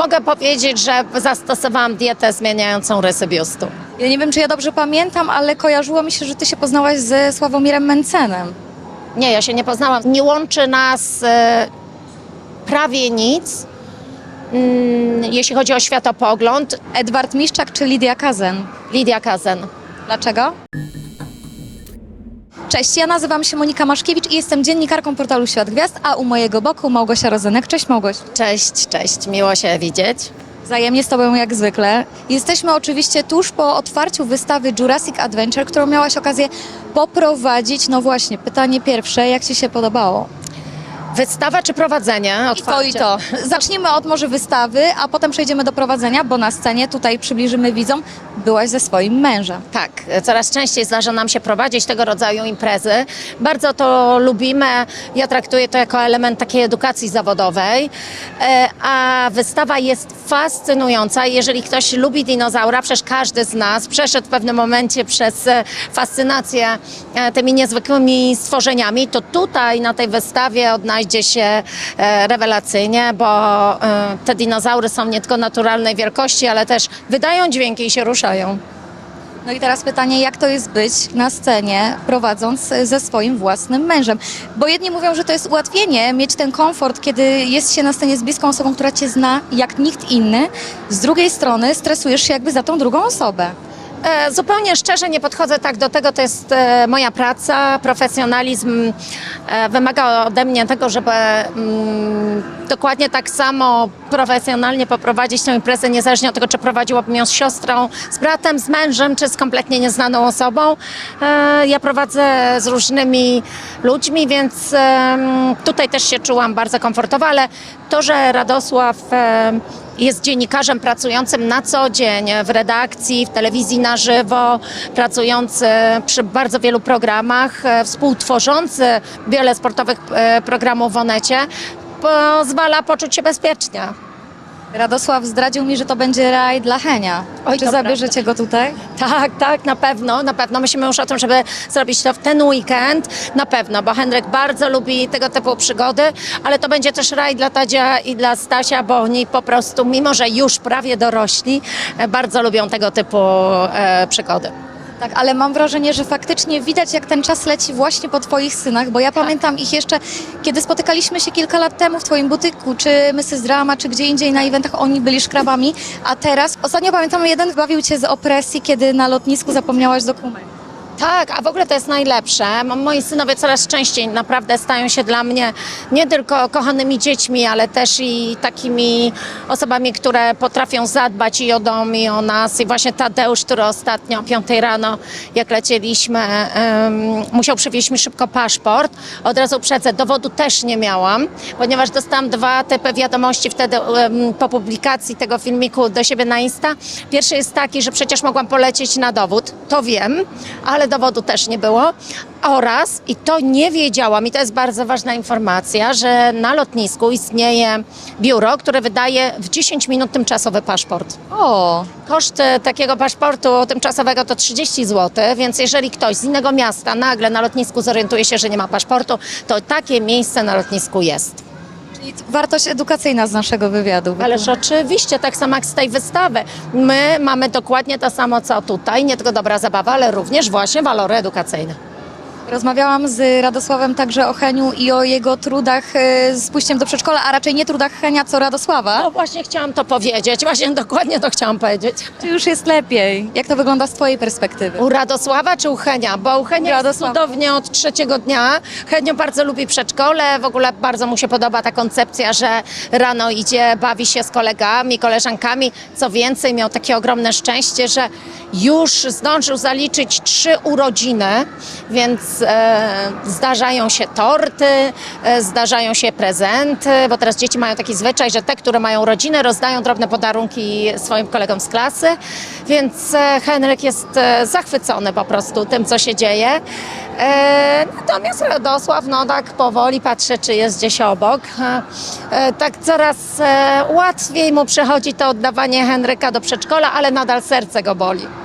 mogę powiedzieć, że zastosowałam dietę zmieniającą rysy biustu. Ja nie wiem, czy ja dobrze pamiętam, ale kojarzyło mi się, że ty się poznałaś ze Sławomirem Mencenem. Nie, ja się nie poznałam. Nie łączy nas e, prawie nic, mm, jeśli chodzi o światopogląd. Edward Miszczak czy Lidia Kazen? Lidia Kazen. Dlaczego? Cześć, ja nazywam się Monika Maszkiewicz i jestem dziennikarką portalu Świat Gwiazd, a u mojego boku Małgosia Rozenek. Cześć Małgoś. Cześć, cześć, miło się widzieć. Wzajemnie z Tobą jak zwykle. Jesteśmy oczywiście tuż po otwarciu wystawy Jurassic Adventure, którą miałaś okazję poprowadzić. No właśnie, pytanie pierwsze, jak Ci się podobało? Wystawa czy prowadzenie? I to, i to. Zacznijmy od może wystawy, a potem przejdziemy do prowadzenia, bo na scenie tutaj przybliżymy widzom, byłaś ze swoim mężem. Tak, coraz częściej zdarza nam się prowadzić tego rodzaju imprezy. Bardzo to lubimy. Ja traktuję to jako element takiej edukacji zawodowej. E, A wystawa jest fascynująca. Jeżeli ktoś lubi dinozaura, przecież każdy z nas przeszedł w pewnym momencie przez e, fascynację e, tymi niezwykłymi stworzeniami, to tutaj na tej wystawie odnajdzie się e, rewelacyjnie, bo e, te dinozaury są nie tylko naturalnej wielkości, ale też wydają dźwięki i się ruszają. No i teraz pytanie, jak to jest być na scenie, prowadząc ze swoim własnym mężem? Bo jedni mówią, że to jest ułatwienie, mieć ten komfort, kiedy jest się na scenie z bliską osobą, która cię zna jak nikt inny. Z drugiej strony stresujesz się jakby za tą drugą osobę. E, Zupełnie szczerze nie podchodzę tak do tego, to jest e, moja praca, profesjonalizm e, wymaga ode mnie tego, żeby mm, dokładnie tak samo profesjonalnie poprowadzić tę imprezę, niezależnie od tego, czy prowadziłabym ją z siostrą, z bratem, z mężem, czy z kompletnie nieznaną osobą. Ja prowadzę z różnymi ludźmi, więc tutaj też się czułam bardzo komfortowo, ale to, że Radosław jest dziennikarzem pracującym na co dzień w redakcji, w telewizji na żywo, pracujący przy bardzo wielu programach, e, współtworzący wiele sportowych e, programów w Onecie, pozwala poczuć się bezpiecznie. Radosław zdradził mi, że to będzie raj dla Henia. Oj, Czy to zabierzecie go tutaj? Tak, tak, na pewno, na pewno. Myślimy już o tym, żeby zrobić to w ten weekend. Na pewno, bo Henryk bardzo lubi tego typu przygody, ale to będzie też raj dla Tadzia i dla Stasia, bo oni po prostu, mimo że już prawie dorośli, e, bardzo lubią tego typu e, przygody. Tak, ale mam wrażenie, że faktycznie widać, jak ten czas leci właśnie po Twoich synach, bo ja pamiętam ich jeszcze, kiedy spotykaliśmy się kilka lat temu w Twoim butyku, czy Mrs. Drama, czy gdzie indziej na eventach, oni byli szkrabami, a teraz, ostatnio pamiętam, jeden bawił Cię z opresji, kiedy na lotnisku zapomniałaś dokumentu. Tak, a w ogóle to jest najlepsze. Moi synowie coraz częściej naprawdę stają się dla mnie nie tylko kochanymi dziećmi, ale też i takimi osobami, które potrafią zadbać i o dom, i o nas. I właśnie Tadeusz, który ostatnio o 5 rano, jak lecieliśmy, em, musiał przywieźć mi szybko paszport. Od razu uprzedzę, dowodu też nie miałam, ponieważ dostałam dwa typy wiadomości wtedy em, po publikacji tego filmiku do siebie na Insta. Pierwszy jest taki, że przecież mogłam polecieć na dowód, to wiem, ale dowodu też nie było. Oraz, i to nie wiedziałam, i to jest bardzo ważna informacja, że na lotnisku istnieje biuro, które wydaje w 10 minut tymczasowy paszport. O, Koszt e, takiego paszportu tymczasowego to 30 zł, więc jeżeli ktoś z innego miasta nagle na lotnisku zorientuje się, że nie ma paszportu, to takie miejsce na lotnisku jest. Czyli wartość edukacyjna z naszego wywiadu. Ależ oczywiście, tak samo jak z tej wystawy. My mamy dokładnie to samo, co tutaj, nie tylko dobra zabawa, ale również właśnie walory edukacyjne. Rozmawiałam z Radosławem także o Heniu i o jego trudach e, z pójściem do przedszkola, a raczej nie trudach Henia, co Radosława. No właśnie chciałam to powiedzieć, właśnie dokładnie to chciałam powiedzieć. Czy już jest lepiej? Jak to wygląda z Twojej perspektywy? U Radosława czy u Henia? Bo u Henia jest Radosława. cudownie od trzeciego dnia. Henio bardzo lubi przedszkole, w ogóle bardzo mu się podoba ta koncepcja, że rano idzie, bawi się z kolegami, koleżankami. Co więcej, miał takie ogromne szczęście, że już zdążył zaliczyć trzy urodziny, więc e, zdarzają się torty, e, zdarzają się prezenty, bo teraz dzieci mają taki zwyczaj, że te, które mają rodzinę, rozdają drobne podarunki swoim kolegom z klasy, więc e, Henryk jest zachwycony po prostu tym, co się dzieje. Natomiast Radosław, no tak powoli patrzy, czy jest gdzieś obok. Tak coraz łatwiej mu przychodzi to oddawanie Henryka do przedszkola, ale nadal serce go boli.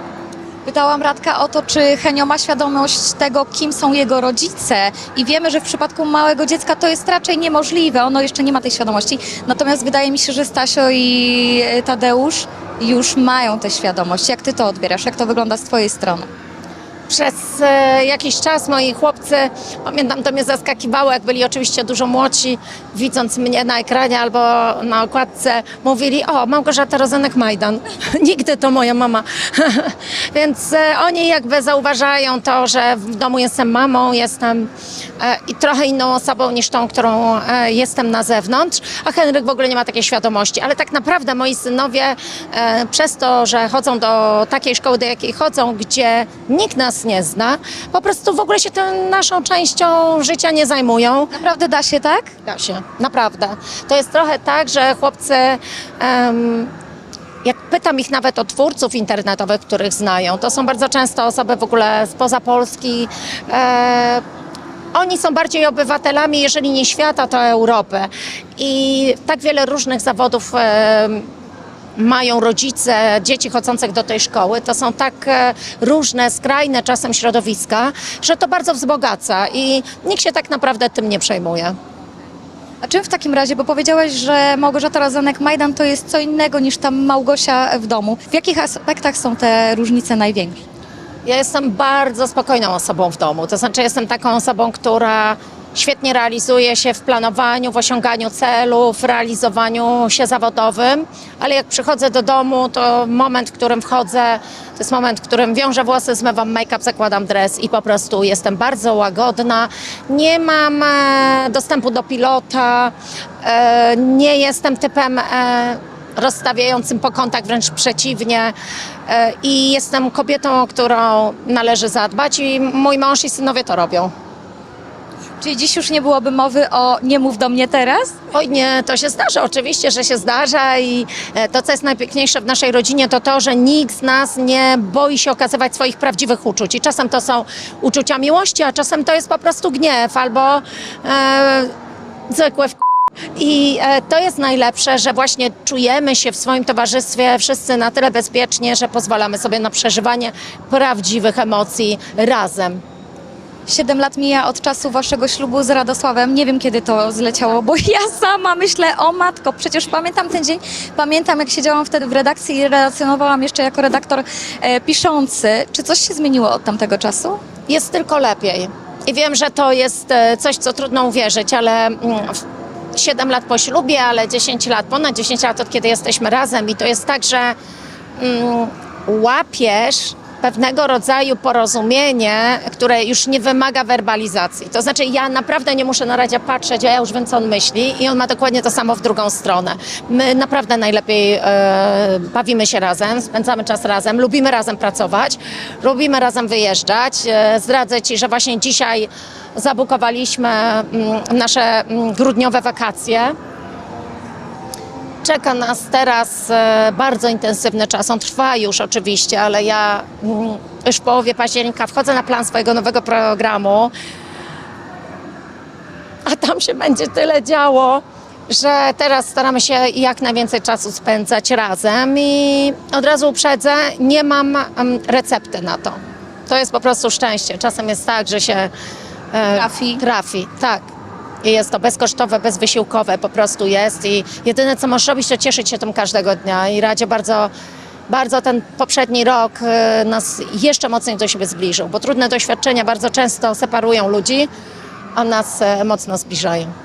Pytałam Radka o to, czy Henio ma świadomość tego, kim są jego rodzice i wiemy, że w przypadku małego dziecka to jest raczej niemożliwe, ono jeszcze nie ma tej świadomości. Natomiast wydaje mi się, że Stasio i e, Tadeusz już mają tę świadomość. Jak ty to odbierasz? Jak to wygląda z twojej strony? Przez e, jakiś czas moi chłopcy, pamiętam, to mnie zaskakiwało, jak byli oczywiście dużo młodsi, widząc mnie na ekranie albo na okładce, mówili, o, Małgorzata Rozenek-Majdan. Nigdy to moja mama. Więc e, oni jakby zauważają to, że w domu jestem mamą, jestem e, i trochę inną osobą niż tą, którą jestem na zewnątrz, a Henryk w ogóle nie ma takiej świadomości. Ale tak naprawdę moi synowie przez to, że chodzą do takiej szkoły, do jakiej chodzą, gdzie nikt nas nie zna, po prostu w ogóle się tą naszą częścią życia nie zajmują. Naprawdę da się tak? Da się, naprawdę. To jest trochę tak, że chłopcy, em, jak pytam ich nawet o twórców internetowych, których znają, to są bardzo często osoby w ogóle spoza Polski. E, oni są bardziej obywatelami, jeżeli nie świata, to Europy. I tak wiele różnych zawodów em, mają rodzice dzieci chodzących do tej szkoły, to są tak e, różne, skrajne czasem środowiska, że to bardzo wzbogaca i nikt się tak naprawdę tym nie przejmuje. A czym w takim razie, bo powiedziałaś, że Małgorzata Rozenek-Majdan to jest co innego niż tam Małgosia w domu. W jakich aspektach są te różnice największe? Ja jestem bardzo spokojną osobą w domu. To znaczy, jestem taką osobą, która świetnie realizuje się w planowaniu, w osiąganiu celów, w realizowaniu się zawodowym, ale jak przychodzę do domu, to moment, w którym wchodzę, to jest moment, w którym wiążę włosy, zmywam make-up, zakładam dres i po prostu jestem bardzo łagodna. Nie mam e, dostępu do pilota, e, nie jestem typem. E, rozstawiającym po kątach, wręcz przeciwnie. I jestem kobietą, o którą należy zadbać i mój mąż i synowie to robią. Czyli dziś już nie byłoby mowy o nie mów do mnie teraz? Oj nie, to się zdarza, oczywiście, że się zdarza i e, to, co jest najpiękniejsze w naszej rodzinie, to to, że nikt z nas nie boi się okazywać swoich prawdziwych uczuć. I czasem to są uczucia miłości, a czasem to jest po prostu gniew albo e, zwykłe w... I e, to jest najlepsze, że właśnie czujemy się w swoim towarzystwie wszyscy na tyle bezpiecznie, że pozwalamy sobie na przeżywanie prawdziwych emocji razem. Siedem lat mija od czasu waszego ślubu z Radosławem. Nie wiem, kiedy to zleciało, bo ja sama myślę, o matko, przecież pamiętam ten dzień. Pamiętam, jak siedziałam wtedy w redakcji i relacjonowałam jeszcze jako redaktor e, piszący. Czy coś się zmieniło od tamtego czasu? jest tylko lepiej. I wiem, że to jest e, coś, co trudno uwierzyć, ale mm, 7 lat po ślubie, ale 10 lat, ponad 10 lat od kiedy jesteśmy razem i to jest tak, że mm, łapiesz pewnego rodzaju porozumienie, które już nie wymaga werbalizacji. To znaczy ja naprawdę nie muszę na razie patrzeć, a ja już wiem, co on myśli i on ma dokładnie to samo w drugą stronę. My naprawdę najlepiej e, bawimy się razem, spędzamy czas razem, lubimy razem pracować, lubimy razem wyjeżdżać. E, zdradzę Ci, że właśnie dzisiaj zabukowaliśmy mm, nasze mm, grudniowe wakacje. Czeka nas teraz e, bardzo intensywny czas. On trwa już oczywiście, ale ja mm, już w połowie października wchodzę na plan swojego nowego programu. A tam się będzie tyle działo, że teraz staramy się jak najwięcej czasu spędzać razem i od razu uprzedzę, nie mam em, recepty na to. To jest po prostu szczęście. Czasem jest tak, że się e, Trafi. Trafi, tak. I jest to bezkosztowe, bezwysiłkowe po prostu jest i jedyne co możesz robić to cieszyć się tym każdego dnia i Radzie bardzo, bardzo ten poprzedni rok e, nas jeszcze mocniej do siebie zbliżył, bo trudne doświadczenia bardzo często separują ludzi, a nas e, mocno zbliżają.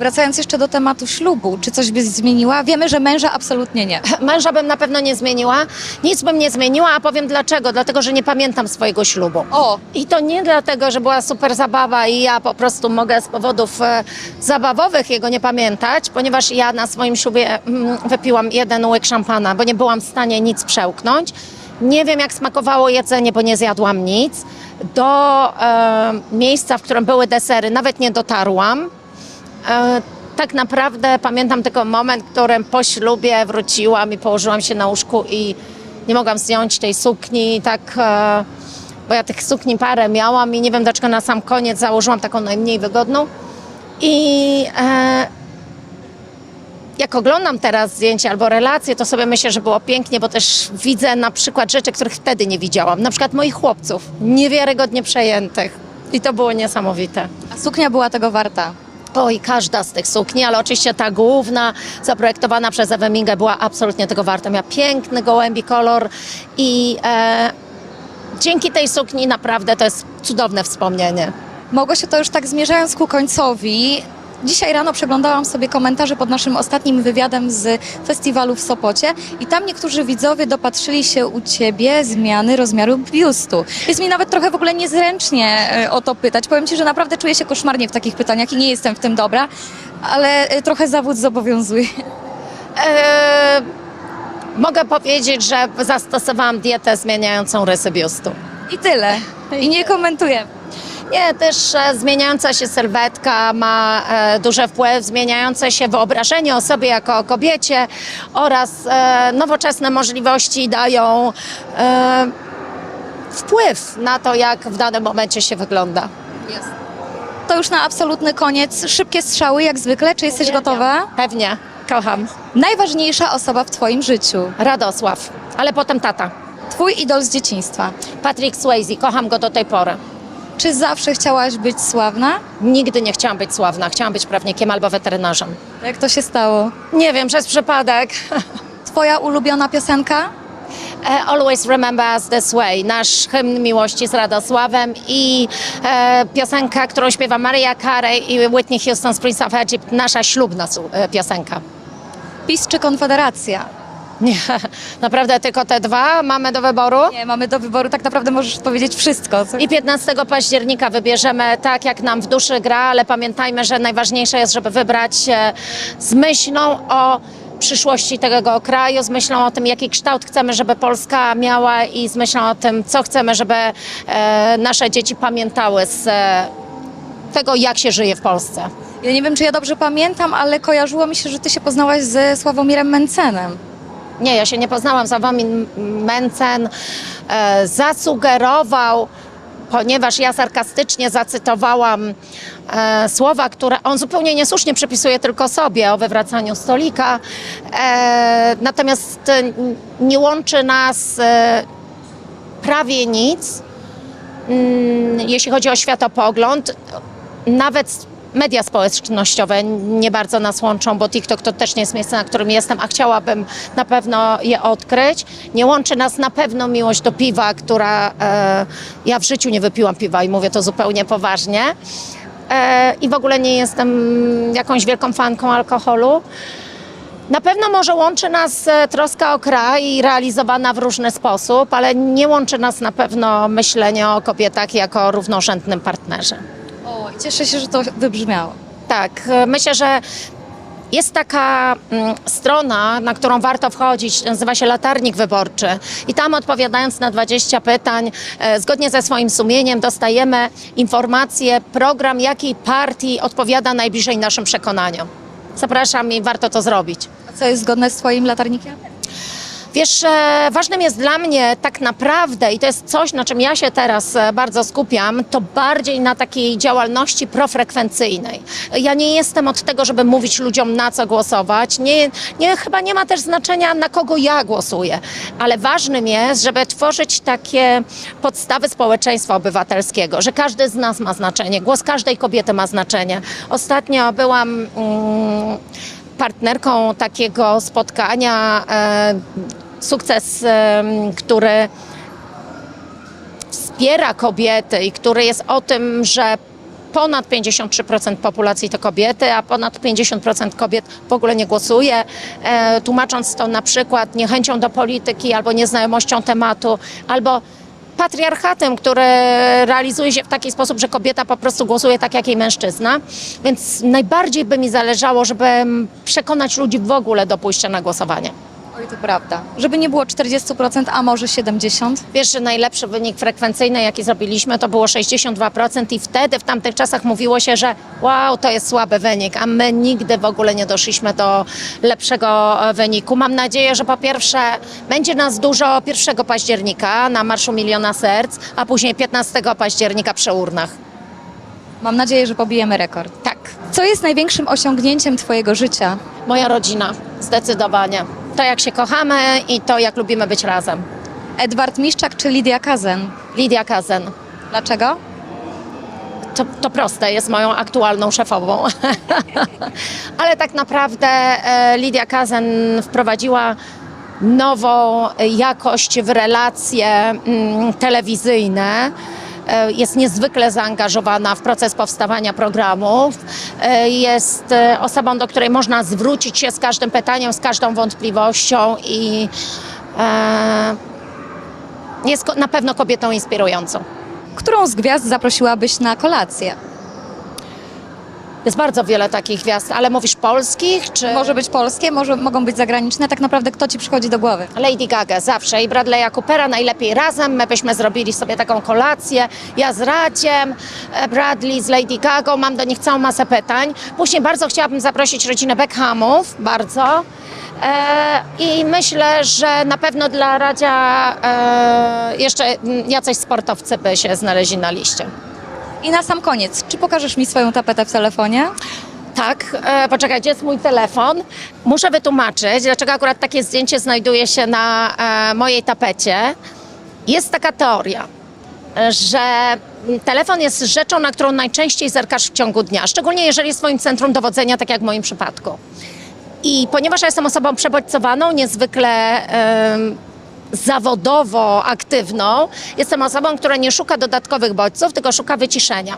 Wracając jeszcze do tematu ślubu, czy coś byś zmieniła? Wiemy, że męża absolutnie nie. Męża bym na pewno nie zmieniła, nic bym nie zmieniła, a powiem dlaczego. Dlatego, że nie pamiętam swojego ślubu. O, I to nie dlatego, że była super zabawa i ja po prostu mogę z powodów e, zabawowych jego nie pamiętać, ponieważ ja na swoim ślubie mm, wypiłam jeden łyk szampana, bo nie byłam w stanie nic przełknąć. Nie wiem, jak smakowało jedzenie, bo nie zjadłam nic. Do e, miejsca, w którym były desery, nawet nie dotarłam. E, tak naprawdę pamiętam tylko moment, w którym po ślubie wróciłam i położyłam się na łóżku i nie mogłam zdjąć tej sukni, tak, e, bo ja tych sukni parę miałam i nie wiem dlaczego na sam koniec założyłam taką najmniej wygodną. I, e, jak oglądam teraz zdjęcia albo relacje, to sobie myślę, że było pięknie, bo też widzę na przykład rzeczy, których wtedy nie widziałam. Na przykład moich chłopców, niewiarygodnie przejętych. I to było niesamowite. A suknia była tego warta. Oj, każda z tych sukni, ale oczywiście ta główna, zaprojektowana przez Ewę Mingę, była absolutnie tego warta. Miała piękny gołębi kolor i e, dzięki tej sukni naprawdę to jest cudowne wspomnienie. Małgosiu, to już tak zmierzając ku końcowi, dzisiaj rano przeglądałam sobie komentarze pod naszym ostatnim wywiadem z festiwalu w Sopocie i tam niektórzy widzowie dopatrzyli się u Ciebie zmiany rozmiaru biustu. Jest mi nawet trochę w ogóle niezręcznie e, o to pytać. Powiem Ci, że naprawdę czuję się koszmarnie w takich pytaniach i nie jestem w tym dobra, ale e, trochę zawód zobowiązuje. E, mogę powiedzieć, że zastosowałam dietę zmieniającą rysy biustu. I tyle. I nie komentuję. Nie, też e, zmieniająca się sylwetka ma e, duży wpływ, zmieniające się wyobrażenie o sobie jako o kobiecie oraz e, nowoczesne możliwości dają wpływ na to, jak w danym momencie się wygląda. To już na absolutny koniec. Szybkie strzały, jak zwykle. Czy jesteś gotowa? Pewnie, kocham. Najważniejsza osoba w Twoim życiu. Radosław, ale potem tata. Twój idol z dzieciństwa. Patrick Swayze, kocham go do tej pory. Czy zawsze chciałaś być sławna? Nigdy nie chciałam być sławna, chciałam być prawnikiem albo weterynarzem. Jak to się stało? Nie wiem, przez przypadek. Twoja ulubiona piosenka? E, Always Remember Us This Way, nasz hymn miłości z Radosławem i e, piosenka, którą śpiewa Maria Carey i Whitney Houston z Prince of Egypt, nasza ślubna su- e, piosenka. PiS czy Konfederacja? Nie, naprawdę tylko te dwa mamy do wyboru. Nie, mamy do wyboru, tak naprawdę możesz powiedzieć wszystko. Co? I 15 października wybierzemy tak, jak nam w duszy gra, ale pamiętajmy, że najważniejsze jest, żeby wybrać e, z myślą o przyszłości tego kraju, z myślą o tym, jaki kształt chcemy, żeby Polska miała i z myślą o tym, co chcemy, żeby e, nasze dzieci pamiętały z e, tego, jak się żyje w Polsce. Ja nie wiem, czy ja dobrze pamiętam, ale kojarzyło mi się, że ty się poznałaś ze Sławomirem Mencenem. Nie, ja się nie poznałam z Awamin Mencen. E, zasugerował, ponieważ ja sarkastycznie zacytowałam e, słowa, które on zupełnie niesłusznie przypisuje tylko sobie o wywracaniu stolika. E, natomiast e, nie łączy nas e, prawie nic, mm, jeśli chodzi o światopogląd. Nawet media społecznościowe nie bardzo nas łączą, bo TikTok to też nie jest miejsce, na którym jestem, a chciałabym na pewno je odkryć. Nie łączy nas na pewno miłość do piwa, która e, ja w życiu nie wypiłam piwa i mówię to zupełnie poważnie. E, I w ogóle nie jestem jakąś wielką fanką alkoholu. Na pewno może łączy nas e, troska o kraj realizowana w różny sposób, ale nie łączy nas na pewno myślenie o kobietach jako równorzędnym partnerze. I cieszę się, że to wybrzmiało. Tak, e, myślę, że jest taka mm, strona, na którą warto wchodzić, nazywa się Latarnik Wyborczy. I tam odpowiadając na 20 pytań, e, zgodnie ze swoim sumieniem dostajemy informację, program jakiej partii odpowiada najbliżej naszym przekonaniom. Zapraszam i warto to zrobić. A co jest zgodne z Twoim latarnikiem? Wiesz, e, ważnym jest dla mnie tak naprawdę, i to jest coś, na czym ja się teraz e, bardzo skupiam, to bardziej na takiej działalności profrekwencyjnej. Ja nie jestem od tego, żeby mówić ludziom na co głosować. Nie, nie, chyba nie ma też znaczenia, na kogo ja głosuję, ale ważnym jest, żeby tworzyć takie podstawy społeczeństwa obywatelskiego, że każdy z nas ma znaczenie, głos każdej kobiety ma znaczenie. Ostatnio byłam. Mm, partnerką takiego spotkania e, sukces, e, który wspiera kobiety i który jest o tym, że ponad 53% populacji to kobiety, a ponad 50% kobiet w ogóle nie głosuje, e, tłumacząc to na przykład niechęcią do polityki albo nieznajomością tematu, albo patriarchatem, który realizuje się w taki sposób, że kobieta po prostu głosuje tak jak jej mężczyzna. Więc najbardziej by mi zależało, żeby przekonać ludzi w ogóle do pójścia na głosowanie. Oj, to prawda. Żeby nie było 40%, a może 70%. Wiesz, że najlepszy wynik frekwencyjny, jaki zrobiliśmy, to było 62% i wtedy w tamtych czasach mówiło się, że wow, to jest słaby wynik, a my nigdy w ogóle nie doszliśmy do lepszego e, wyniku. Mam nadzieję, że po pierwsze będzie nas dużo 1 października na Marszu Miliona Serc, a później 15 października przy urnach. Mam nadzieję, że pobijemy rekord. Tak. Co jest największym osiągnięciem Twojego życia? Moja rodzina, zdecydowanie. To, jak się kochamy i to, jak lubimy być razem. Edward Miszczak czy Lidia Kazen? Lidia Kazen. Dlaczego? To, to proste, jest moją aktualną szefową. Ale tak naprawdę e, Lidia Kazen wprowadziła nową jakość w relacje mm, telewizyjne. E, Jest niezwykle zaangażowana w proces powstawania programów. E, Jest e, osobą, do której można zwrócić się z każdym pytaniem, z każdą wątpliwością i jest na pewno kobietą inspirującą. Którą z gwiazd zaprosiłabyś na kolację? Jest bardzo wiele takich gwiazd, ale mówisz polskich czy... Może być polskie, może mogą być zagraniczne. Tak naprawdę kto Ci przychodzi do głowy? Lady Gaga zawsze i Bradley'a Coopera najlepiej razem. My byśmy zrobili sobie taką kolację. Ja z Radziem, e, Bradley z Lady Gagą. Mam do nich całą masę pytań. Później bardzo chciałabym zaprosić rodzinę Beckhamów, bardzo. E, I myślę, że na pewno dla Radzia e, jeszcze jacyś sportowcy by się znaleźli na liście. I na sam koniec, czy pokażesz mi swoją tapetę w telefonie? Tak, e, poczekaj, gdzie jest mój telefon? Muszę wytłumaczyć, dlaczego akurat takie zdjęcie znajduje się na e, mojej tapecie. Jest taka teoria, że telefon jest rzeczą, na którą najczęściej zerkasz w ciągu dnia, szczególnie jeżeli jest swoim centrum dowodzenia, tak jak w moim przypadku. I ponieważ ja jestem osobą przebodźcowaną, niezwykle zawodowo aktywną, jestem osobą, która nie szuka dodatkowych bodźców, tylko szuka wyciszenia.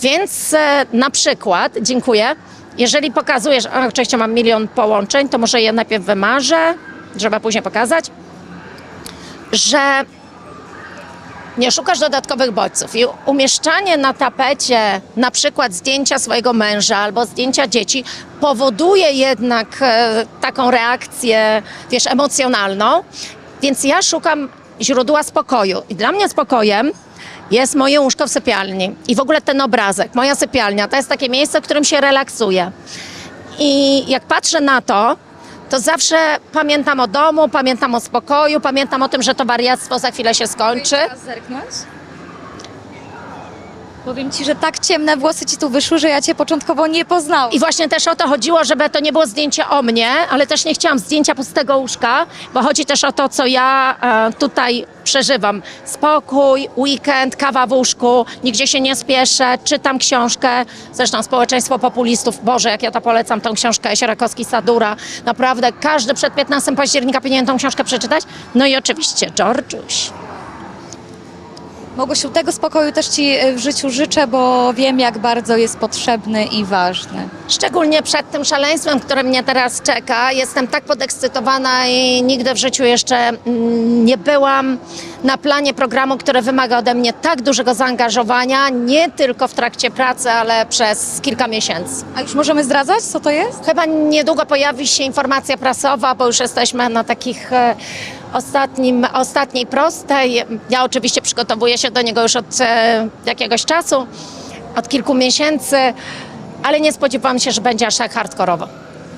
Więc e, na przykład, dziękuję, jeżeli pokazujesz, oczywiście mam milion połączeń, to może je najpierw wymarzę, żeby później pokazać, że nie szukasz dodatkowych bodźców. I umieszczanie na tapecie na przykład zdjęcia swojego męża albo zdjęcia dzieci powoduje jednak e, taką reakcję, wiesz, emocjonalną, więc ja szukam źródła spokoju i dla mnie spokojem jest moje łóżko w sypialni i w ogóle ten obrazek, moja sypialnia, to jest takie miejsce, w którym się relaksuję. I jak patrzę na to, to zawsze pamiętam o domu, pamiętam o spokoju, pamiętam o tym, że to wariactwo za chwilę się skończy. zerknąć? Powiem Ci, że tak ciemne włosy Ci tu wyszły, że ja Cię początkowo nie poznałam. I właśnie też o to chodziło, żeby to nie było zdjęcie o mnie, ale też nie chciałam zdjęcia pustego łóżka, bo chodzi też o to, co ja e, tutaj przeżywam. Spokój, weekend, kawa w łóżku, nigdzie się nie spieszę, czytam książkę. Zresztą społeczeństwo populistów, Boże, jak ja to polecam, tą książkę Sierakowski Sadura. Naprawdę każdy przed 15 października powinien tą książkę przeczytać. No i oczywiście Georgiuś. Mogosiu, tego spokoju też Ci y, w życiu życzę, bo wiem, jak bardzo jest potrzebny i ważny. Szczególnie przed tym szaleństwem, które mnie teraz czeka. Jestem tak podekscytowana i nigdy w życiu jeszcze mm, nie byłam na planie programu, który wymaga ode mnie tak dużego zaangażowania, nie tylko w trakcie pracy, ale przez kilka miesięcy. A już możemy zdradzać, co to jest? Chyba niedługo pojawi się informacja prasowa, bo już jesteśmy na takich e, ostatnim, ostatniej prostej. Ja oczywiście przygotowuję się do niego już od e, jakiegoś czasu, od kilku miesięcy, ale nie spodziewałam się, że będzie aż tak hardkorowo.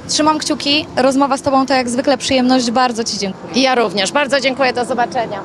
Trzymam kciuki. Rozmowa z Tobą to jak zwykle przyjemność. Bardzo Ci dziękuję. I ja również. Bardzo dziękuję. Do zobaczenia.